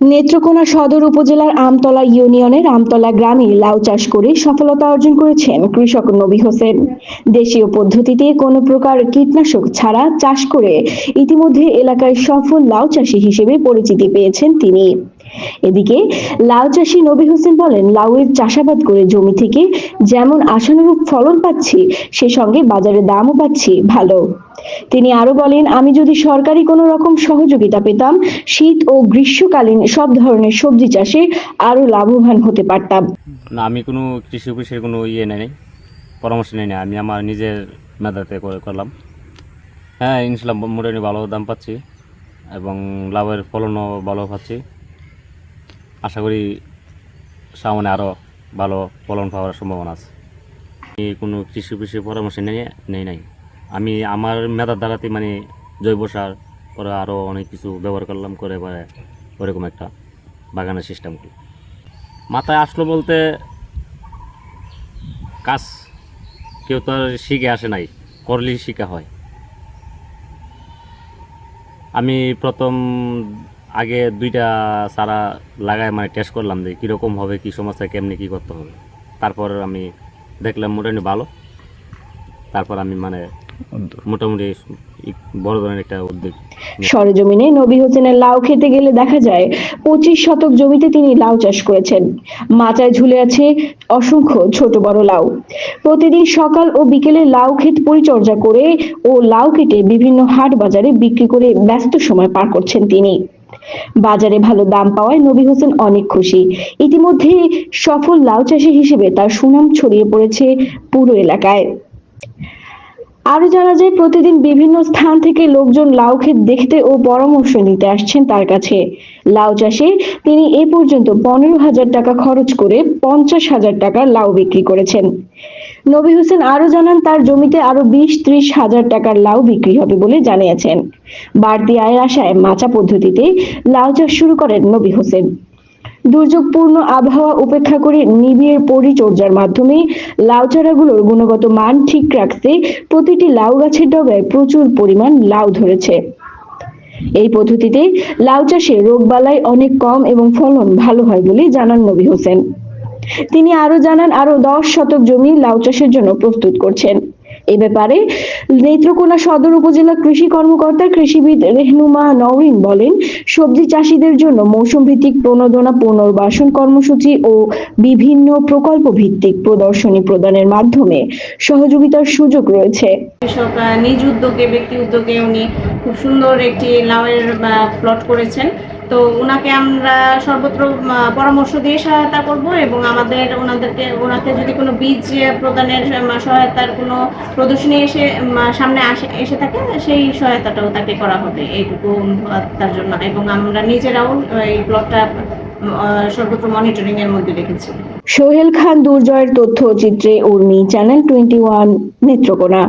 নেত্রকোনা সদর উপজেলার আমতলা ইউনিয়নের আমতলা গ্রামে লাউ চাষ করে সফলতা অর্জন করেছেন কৃষক নবী হোসেন। দেশীয় পদ্ধতিতে কোনো প্রকার কীটনাশক ছাড়া চাষ করে ইতিমধ্যে এলাকায় সফল লাউ চাষি হিসেবে পরিচিতি পেয়েছেন তিনি। এদিকে, লাউ চাষি নবী হোসেন বলেন, লাউয়ের চাষাবাদ করে জমি থেকে যেমন আশানুরূপ ফলন পাচ্ছি, সে সঙ্গে বাজারে দামও পাচ্ছি ভালো। তিনি আরও বলেন, আমি যদি সরকারি কোনো রকম সহযোগিতা পেতাম, শীত ও গ্রীষ্মকালীন সব ধরনের সবজি চাষে আরও লাভবান হতে পারতাম। না, আমি কোনো কৃষি অফিসের কোনো ইয়ে নেই পরামর্শ নেই না আমি আমার নিজের মেধাতে করে করলাম। হ্যাঁ ইনশাল্লাহ মোটামুটি ভালো দাম পাচ্ছি এবং লাভের ফলনও ভালো পাচ্ছি। আশা করি সামনে আরও ভালো ফলন পাওয়ার সম্ভাবনা আছে। আমি কোনো কৃষি অফিসের পরামর্শ নেই নেই নাই। আমি আমার মেধার দ্বারাতে মানে জৈব সার করে আরও অনেক কিছু ব্যবহার করলাম, করে পরে ওরকম একটা বাগানের সিস্টেম করি। মাথায় আসলো বলতে কাজ কেউ তো আর শিখে আসে নাই, করলেই শিখা হয়। আমি প্রথম আগে দুইটা সারা লাগায় মানে টেস্ট করলাম যে কীরকম হবে কী সমস্যা কেমনি কী করতে হবে। তারপর আমি দেখলাম মোটামুটি ভালো। তারপর আমি মানে মোটামুটি বড় ধরনের একটা উদ্যোগ সরজমিনে নবী হোসেনের লাউ খেতে গেলে দেখা যায় পঁচিশ শতক জমিতে তিনি লাউ চাষ করেছেন। মাচায় ঝুলে আছে অসংখ্য ছোট বড় লাউ। প্রতিদিন সকাল ও বিকেলে লাউ ক্ষেত পরিচর্যা করে ও লাউ কেটে বিভিন্ন হাট বাজারে বিক্রি করে ব্যস্ত সময় পার করছেন তিনি। বাজারে ভালো দাম পাওয়ায় নবী হোসেন অনেক খুশি। ইতিমধ্যে সফল লাউ চাষি হিসেবে তার সুনাম ছড়িয়ে পড়েছে পুরো এলাকায়। আরও জানা যায়, প্রতিদিন বিভিন্ন স্থান থেকে লোকজন লাউ ক্ষেত দেখতে ও পরামর্শ নিতে আসছেন তার কাছে। লাউ চাষে তিনি এ পর্যন্ত পনেরো হাজার টাকা খরচ করে পঞ্চাশ হাজার টাকা লাউ বিক্রি করেছেন। নবী হোসেন আরও জানান, তার জমিতে আরও বিশ ত্রিশ হাজার টাকার লাউ বিক্রি হবে বলে জানিয়েছেন। বাড়তি আয়ের আশায় মাচা পদ্ধতিতে লাউ চাষ শুরু করেন নবী হোসেন। দুর্যোগপূর্ণ আবহাওয়া উপেক্ষা করে নিবিড় পরিচর্যার মাধ্যমে লাউ চারাগুলোর গুণগত মান ঠিক রাখতে প্রতিটি লাউ গাছের ডগায় প্রচুর পরিমাণ লাউ ধরেছে। এই পদ্ধতিতে লাউ চাষে রোগবালাই অনেক কম এবং ফলন ভালো হয় বলে জানান নবী হোসেন। তিনি আরও জানান আরও দশ শতক জমি লাউ চাষের জন্য প্রস্তুত করছেন। এ ব্যাপারে নেত্রকোনা সদর উপজেলা কৃষি কর্মকর্তা কৃষিবিদ রেহনুমা নওরিন বলেন, সবজি চাষীদের জন্য মৌসুম ভিত্তিক প্রণোদনা, পুনর্বাসন কর্মসূচি ও বিভিন্ন প্রকল্প ভিত্তিক প্রদর্শনী প্রদানের মাধ্যমে সহযোগিতার সুযোগ রয়েছে। নিজ উদ্যোগে, ব্যক্তি উদ্যোগে উনি খুব সুন্দর একটি লাউয়ের প্লট করেছেন। তো ওনাকে আমরা সর্বত্র পরামর্শ দিয়ে সহায়তা করব এবং আমাদের ওনাদেরকে, ওনাকে যদি কোনো বীজ প্রদানের সহায়তার কোনো প্রদর্শনী এসে সামনে আসে, এসে থাকে, সেই সহায়তাটাও তাকে করা হবে। এইটুকু তার জন্য। এবং আমরা নিজেরাও এই প্লটটা সর্বত্র মনিটরিং এর মধ্যে রেখেছি। সোহেল খান, দুর্জয়ের তথ্য, চিত্রে Urmi, channel twenty one, Netrokona.